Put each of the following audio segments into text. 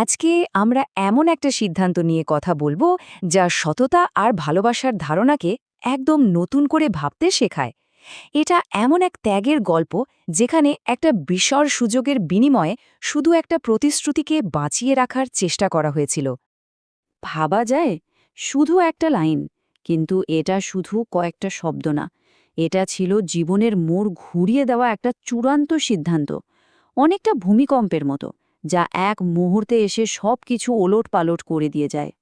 আজকে আমরা এমন একটা সিদ্ধান্ত নিয়ে কথা বলব যা সততা আর ভালোবাসার ধারণাকে একদম নতুন করে ভাবতে শেখায়। এটা এমন এক ত্যাগের গল্প যেখানে একটা বিশর সুযোগের বিনিময়ে শুধু একটা প্রতিশ্রুতিকে বাঁচিয়ে রাখার চেষ্টা করা হয়েছিল। ভাবা যায়, শুধু একটা লাইন, কিন্তু এটা শুধু কয়েকটা শব্দ না। এটা ছিল জীবনের মোড় ঘুরিয়ে দেওয়া একটা চূড়ান্ত সিদ্ধান্ত, অনেকটা ভূমিকম্পের মতো। যা এক মুহূর্তে এসে সব কিছু ওলট পালট করে দিয়ে যায়।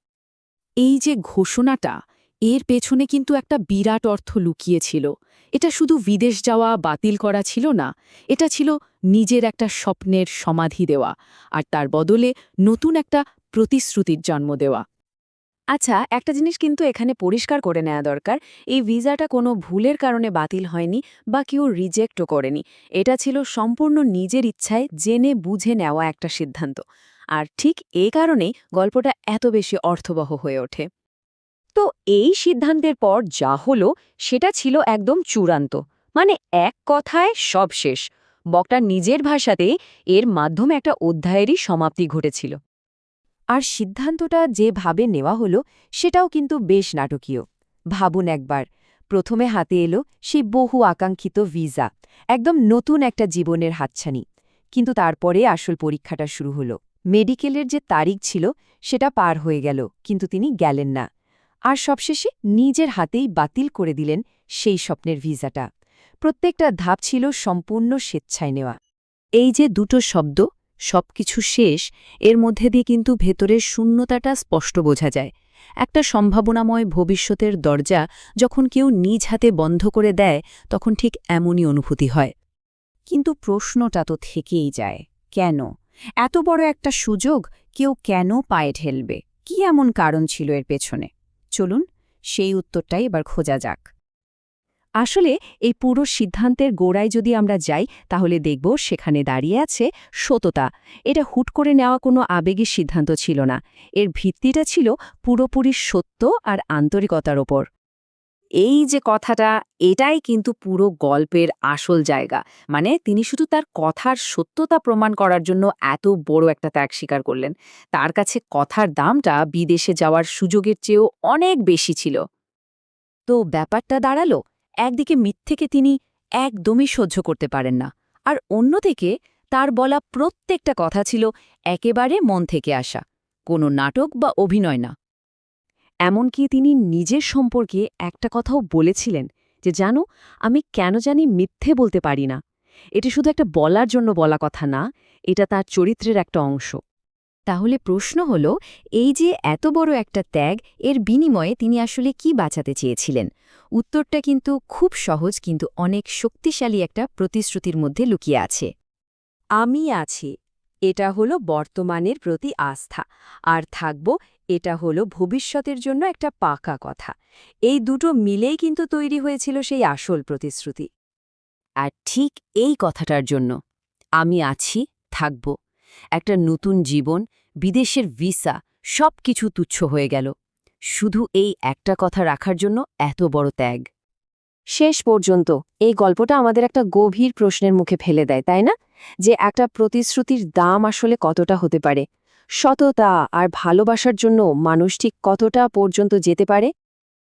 এই যে ঘোষণাটা, এর পেছনে কিন্তু একটা বিরাট অর্থ লুকিয়েছিল। এটা শুধু বিদেশ যাওয়া বাতিল করা ছিল না, এটা ছিল নিজের একটা স্বপ্নের সমাধি দেওয়া আর তার বদলে নতুন একটা প্রতিশ্রুতির জন্ম দেওয়া। আচ্ছা একটা জিনিস কিন্তু এখানে পরিষ্কার করে নেওয়া দরকার। এই ভিসাটা কোনো ভুলের কারণে বাতিল হয়নি বা কেউ রিজেক্টও করেনি। এটা ছিল সম্পূর্ণ নিজের ইচ্ছায় জেনে বুঝে নেওয়া একটা সিদ্ধান্ত। আর ঠিক এ কারণেই গল্পটা এত বেশি অর্থবহ হয়ে ওঠে। তো এই সিদ্ধান্তের পর যা হলো, সেটা ছিল একদম চূড়ান্ত। মানে এক কথায় সব শেষ। বকটা নিজের ভাষাতে এর মাধ্যমে একটা অধ্যায়েরই সমাপ্তি ঘটেছিল। আর সিদ্ধান্তটা যেভাবে নেওয়া হলো, সেটাও কিন্তু বেশ নাটকীয়। ভাবুন একবার, প্রথমে হাতে এলো সেই বহু আকাঙ্ক্ষিত ভিসা, একদম নতুন একটা জীবনের হাতছানি। কিন্তু তারপরে আসল পরীক্ষাটা শুরু হলো। মেডিকেলের যে তারিখ ছিল, সেটা পার হয়ে গেল, কিন্তু তিনি গেলেন না। আর সবশেষে নিজের হাতেই বাতিল করে দিলেন সেই স্বপ্নের ভিসাটা। প্রত্যেকটা ধাপ ছিল সম্পূর্ণ স্বেচ্ছায় নেওয়া। এই যে দুটো শব্দ সবকিছু শেষ, এর মধ্যে দিয়ে কিন্তু ভেতরের শূন্যতাটা স্পষ্ট বোঝা যায়। একটা সম্ভাবনাময় ভবিষ্যতের দরজা যখন কেউ নিজ হাতে বন্ধ করে দেয়, তখন ঠিক এমনই অনুভূতি হয়। কিন্তু প্রশ্নটা তো থেকেই যায়, কেন? এত বড় একটা সুযোগ কেউ কেন পায়ে ঠেলবে কি এমন কারণ ছিল এর পেছনে? চলুন সেই উত্তরটাই এবার খোঁজা যাক। আসলে এই পুরো সিদ্ধান্তের গোড়ায় যদি আমরা যাই, তাহলে দেখব সেখানে দাঁড়িয়ে আছে সততা। এটা হুট করে নেওয়া কোনো আবেগী সিদ্ধান্ত ছিল না। এর ভিত্তিটা ছিল পুরোপুরি সত্য আর আন্তরিকতার ওপর। এই যে কথাটা, এটাই কিন্তু পুরো গল্পের আসল জায়গা। মানে তিনি শুধু তার কথার সত্যতা প্রমাণ করার জন্য এত বড় একটা ত্যাগ স্বীকার করলেন। তার কাছে কথার দামটা বিদেশে যাওয়ার সুযোগের চেয়েও অনেক বেশি ছিল। তো ব্যাপারটা দাঁড়াল। একদিকে মিথ্যেকে তিনি একদমই সহ্য করতে পারেন না, আর অন্যদিকে তার বলা প্রত্যেকটা কথা ছিল একেবারে মন থেকে আসা, কোনো নাটক বা অভিনয় না। এমনকি তিনি নিজের সম্পর্কে একটা কথাও বলেছিলেন যে, জানো, আমি কেন জানি মিথ্যে বলতে পারি না। এটি শুধু একটা বলার জন্য বলা কথা না, এটা তার চরিত্রের একটা অংশ। তাহলে প্রশ্ন হল এই যে এত বড় একটা ত্যাগ এর বিনিময়ে তিনি আসলে কি বাঁচাতে চেয়েছিলেন? উত্তরটা কিন্তু খুব সহজ কিন্তু অনেক শক্তিশালী একটা প্রতিশ্রুতির মধ্যে লুকিয়ে আছে। আমি আছি। এটা হলো বর্তমানের প্রতি আস্থা। আর থাকব এটা হলো ভবিষ্যতের জন্য একটা পাকা কথা। এই দুটো মিলেই কিন্তু তৈরি হয়েছিল সেই আসল প্রতিশ্রুতি। আর ঠিক এই কথাটার জন্য আমি আছি থাকব। একটা নতুন জীবন, বিদেশের ভিসা সব কিছু তুচ্ছ হয়ে গেল। শুধু এই একটা কথা রাখার জন্য এত বড় ত্যাগ। শেষ পর্যন্ত এই গল্পটা আমাদের একটা গভীর প্রশ্নের মুখে ফেলে দেয়, তাই না? যে একটা প্রতিশ্রুতির দাম আসলে কতটা হতে পারে? সততা আর ভালোবাসার জন্য মানুষ ঠিক কতটা পর্যন্ত যেতে পারে?